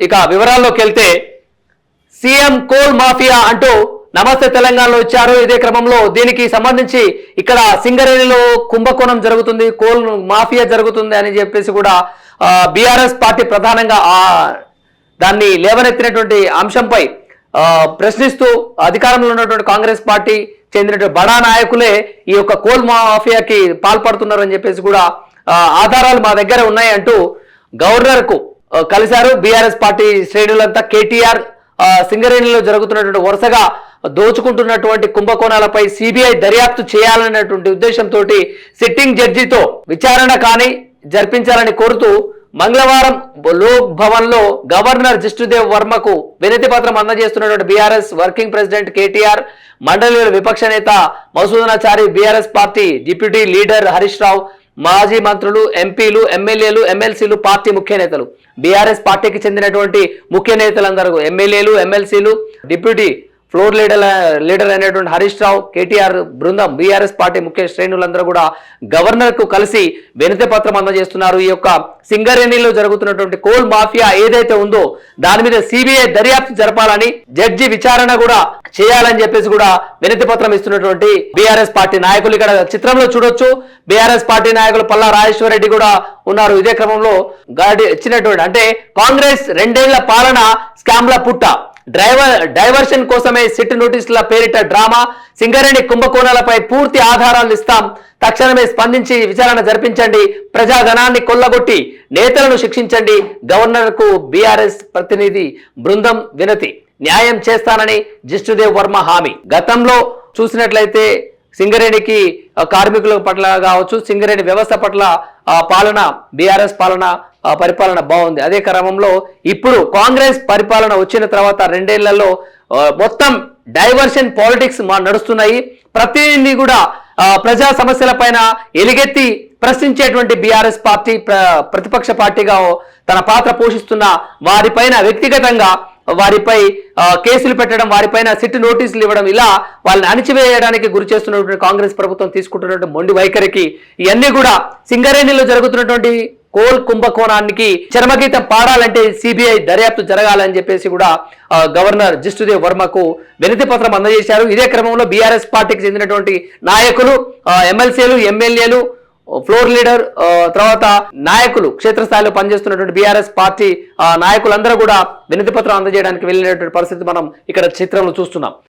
ఇక వివరాల్లోకి వెళ్తే సీఎం కోల్ మాఫియా అంటూ నమస్తే తెలంగాణలో ఇచ్చారు. ఇదే క్రమంలో దీనికి సంబంధించి ఇక్కడ సింగరేణిలో కుంభకోణం జరుగుతుంది. కోల్ మాఫియా జరుగుతుంది అని చెప్పేసి కూడా బీఆర్ఎస్ పార్టీ ప్రధానంగా దాన్ని లేవనెత్తినటువంటి అంశంపై ప్రశ్నిస్తూ అధికారంలో ఉన్నటువంటి కాంగ్రెస్ పార్టీ చెందినటువంటి బడా నాయకులే ఈ యొక్క కోల్ మాఫియాకి పాల్పడుతున్నారని చెప్పేసి కూడా ఆధారాలు మా దగ్గర ఉన్నాయి అంటూ గవర్నర్కు కలిశారు. బీఆర్ఎస్ పార్టీ శ్రేణులంతా కేటీఆర్ సింగరేణిలో జరుగుతున్నటువంటి వరుసగా దోచుకుంటున్నటువంటి కుంభకోణాలపై సిబిఐ దర్యాప్తు చేయాలనేటువంటి ఉద్దేశంతో సిట్టింగ్ జడ్జితో విచారణ కానీ జరిపించాలని కోరుతూ మంగళవారం లోక్ భవన్లో గవర్నర్ జిష్ణుదేవ్ వర్మకు వినతి పత్రం అందజేస్తున్నటువంటి బీఆర్ఎస్ వర్కింగ్ ప్రెసిడెంట్ కేటీఆర్ మండలిలో విపక్ష నేత Madhusudanachari BRS party deputy leader Harish Rao మాజీ మంత్రులు ఎంపీలు ఎమ్మెల్యేలు ఎమ్మెల్సీలు పార్టీ ముఖ్య నేతలు. బీఆర్ఎస్ పార్టీకి చెందినటువంటి ముఖ్య నేతలందరూ ఎమ్మెల్యేలు ఎమ్మెల్సీలు డిప్యూటీ ఫ్లోర్ లీడర్ లీడర్ అయినటువంటి హరీష్ రావు కేటీఆర్ బృందం బీఆర్ఎస్ పార్టీ ముఖ్య శ్రేణులందరూ కూడా గవర్నర్కు కలిసి వినతి పత్రం అందజేస్తున్నారు. ఈ యొక్క సింగరేణిలో జరుగుతున్నటువంటి కోల్ మాఫియా ఏదైతే ఉందో దాని మీద సిబిఐ దర్యాప్తు జరపాలని జడ్జి విచారణ కూడా చేయాలని చెప్పేసి కూడా వినతి పత్రం ఇస్తున్నటువంటి బీఆర్ఎస్ పార్టీ నాయకులు ఇక్కడ చిత్రంలో చూడొచ్చు. బీఆర్ఎస్ పార్టీ నాయకులు పల్లా రాజేశ్వర రెడ్డి కూడా ఉన్నారు. ఇదే క్రమంలో గాడి ఇచ్చినటువంటి అంటే కాంగ్రెస్ రెండేళ్ళ పాలన స్కామ్ల పుట్ట. డ్రైవర్ డైవర్షన్ కోసమే సిట్ నోటీసుల పేరిట డ్రామా. సింగరేణి కుంభకోణాలపై పూర్తి ఆధారాలు ఇస్తాం. తక్షణమే స్పందించి విచారణ జరిపించండి. ప్రజాధనాన్ని కొల్లగొట్టి నేతలను శిక్షించండి. గవర్నర్కు బీఆర్ఎస్ ప్రతినిధి బృందం వినతి. న్యాయం చేస్తానని జిష్ణుదేవ్ వర్మ హామీ. గతంలో చూసినట్లయితే సింగరేణికి కార్మికుల పట్ల కావచ్చు సింగరేణి వ్యవస్థ పట్ల పాలన బీఆర్ఎస్ పాలన పరిపాలన బాగుంది. అదే క్రమంలో ఇప్పుడు కాంగ్రెస్ పరిపాలన వచ్చిన తర్వాత రెండేళ్ళలో మొత్తం డైవర్షన్ పాలిటిక్స్ మా నడుస్తున్నాయి. ప్రతినిధి కూడా ప్రజా సమస్యల పైన ఎలుగెత్తి ప్రశ్నించేటువంటి బీఆర్ఎస్ పార్టీ ప్ర- ప్రతిపక్ష పార్టీగా తన పాత్ర పోషిస్తున్న వారిపైన వ్యక్తిగతంగా వారిపై కేసులు పెట్టడం వారిపైన సిట్ నోటీసులు ఇవ్వడం ఇలా వాళ్ళని అణిచివేయడానికి గురి చేస్తున్నటువంటి కాంగ్రెస్ ప్రభుత్వం తీసుకుంటున్నటువంటి మొండి వైఖరికి ఇవన్నీ కూడా సింగరేణిలో జరుగుతున్నటువంటి కోల్ కుంభకోణానికి చర్మగీతం పాడాలంటే సిబిఐ దర్యాప్తు జరగాలని చెప్పేసి కూడా గవర్నర్ జిష్ణుదేవ్ వర్మకు వినతి పత్రం అందజేశారు. ఇదే క్రమంలో బీఆర్ఎస్ పార్టీకి చెందినటువంటి నాయకులు ఎమ్మెల్సీలు ఎమ్మెల్యేలు ఫ్లోర్ లీడర్ తర్వాత నాయకులు క్షేత్రస్థాయిలో పనిచేస్తున్నటువంటి బీఆర్ఎస్ పార్టీ ఆ, నాయకులందరూ కూడా వినతి పత్రం అందజేయడానికి వెళ్ళినటువంటి పరిస్థితి మనం ఇక్కడ చిత్రంలో చూస్తున్నాం.